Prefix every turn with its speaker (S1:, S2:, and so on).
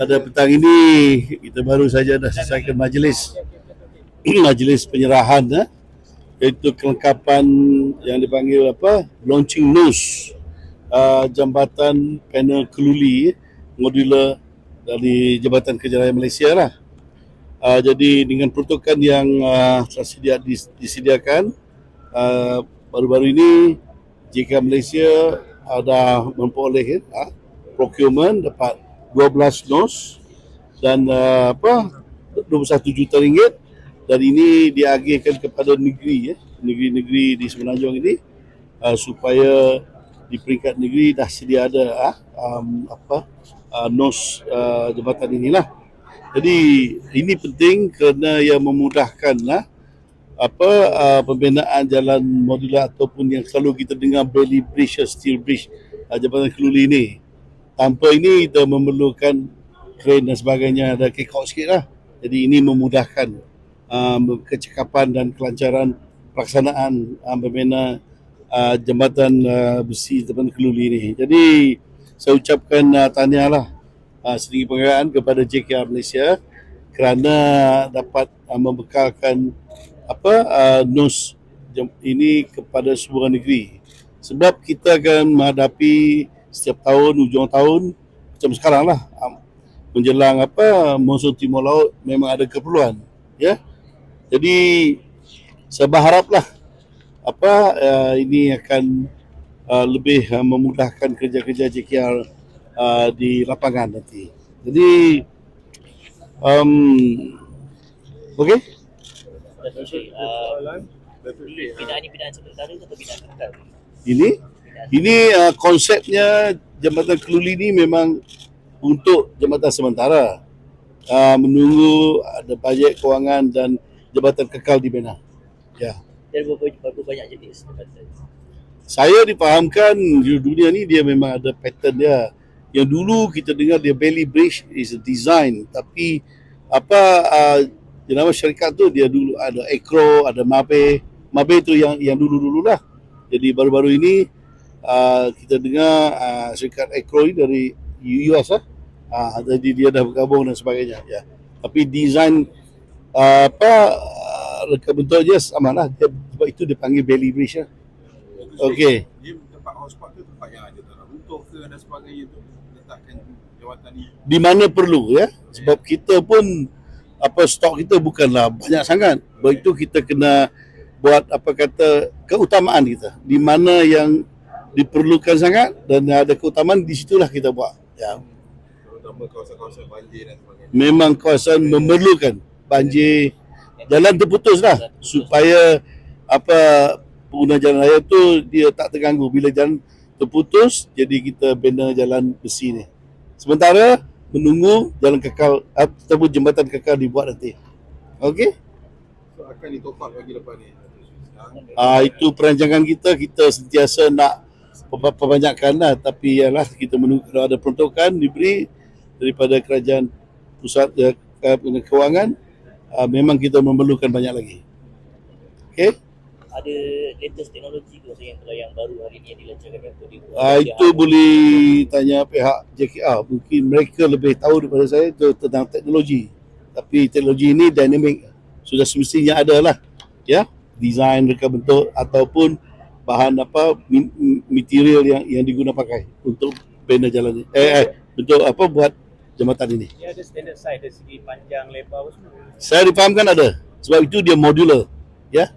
S1: pada petang ini kita baru saja dah selesaikan majlis. Majlis penyerahan eh, iaitu kelengkapan yang dipanggil apa? Launching nose uh, jambatan panel keluli modular dari Jabatan Kerja Raya Malaysia lah. Uh, jadi dengan peruntukan yang uh, tersedia dis, disediakan uh, baru-baru ini JK Malaysia ada memperoleh uh, procurement dapat 12 nos dan uh, apa 21 juta ringgit. Dan ini diagihkan kepada negeri ya negeri-negeri di Semenanjung ini uh, supaya di peringkat negeri dah sedia ada uh, um, apa uh, nos uh, jabatan inilah. Jadi ini penting kerana ia memudahkan lah apa uh, pembinaan jalan modular ataupun yang selalu kita dengar belly bridge steel bridge uh, jabatan keluli ini tanpa ini kita memerlukan crane dan sebagainya ada out sikit lah. Jadi ini memudahkan um, kecekapan dan kelancaran pelaksanaan um, pembina uh, jambatan uh, besi jambatan keluli ini jadi saya ucapkan uh, tahniah lah uh, sedikit penghargaan kepada JKR Malaysia kerana dapat uh, membekalkan apa uh, jam- ini kepada sebuah negeri. Sebab kita akan menghadapi setiap tahun hujung tahun macam sekarang lah. Menjelang apa monsun timur laut memang ada keperluan ya. Jadi saya berharaplah apa uh, ini akan uh, lebih uh, memudahkan kerja-kerja JKR uh, di lapangan nanti. Jadi um, okey?
S2: Datuk uh, binaan ni binaan sementara atau binaan kekal?
S1: ini ini uh, konsepnya jambatan keluli ni memang untuk jambatan sementara. Uh, menunggu ada bajet kewangan dan jabatan kekal dibina ya.
S2: Dan berapa, berapa banyak jenis jabatan?
S1: saya difahamkan di dunia ni dia memang ada pattern dia. Yang dulu kita dengar dia belly bridge is a design. Tapi apa uh, jenama syarikat tu dia dulu ada Acro ada Mabe Mabe tu yang yang dulu-dulu lah jadi baru-baru ini uh, kita dengar uh, syarikat Acro ni dari US lah uh, jadi dia dah bergabung dan sebagainya ya. Tapi design uh, apa reka bentuk je sama lah. Dia, sebab itu dipanggil belly bridge lah Okey.
S3: Dia tempat hotspot tu tempat yang ada tanah runtuh ke dan sebagainya tu letakkan jawatan ni.
S1: di mana perlu ya. Sebab kita pun apa stok kita bukanlah banyak sangat. Sebab itu kita kena buat apa kata keutamaan kita. Di mana yang diperlukan sangat dan ada keutamaan di situlah kita buat. Ya.
S3: Terutama kawasan-kawasan banjir dan sebagainya.
S1: memang kawasan memerlukan banjir. Jalan terputus lah supaya apa pengguna jalan raya tu dia tak terganggu. Bila jalan terputus jadi kita bina jalan besi ni. Sementara menunggu jalan kekal ataupun jembatan kekal dibuat nanti. Okey?
S3: So akan ditop up lagi lepas ni.
S1: Ah itu perancangan kita. Kita sentiasa nak perbanyakkan lah tapi ialah kita menunggu kalau ada peruntukan diberi daripada kerajaan pusat eh, ke- kewangan ah, memang kita memerlukan banyak lagi. Okey?
S2: Ada latest teknologi ke maksudnya kalau yang baru hari ni yang dilancarkan yang di
S1: Ah itu boleh tanya pihak JKR mungkin mereka lebih tahu daripada saya itu tentang teknologi. Tapi teknologi ini dynamic sudah semestinya ada lah. Ya, design reka bentuk ataupun bahan apa material yang yang diguna pakai untuk bina jalan ini. Eh, eh bentuk apa buat jambatan ini.
S4: Dia ada standard size dari segi panjang, lebar apa semua.
S1: Saya difahamkan ada. Sebab itu dia modular. Ya.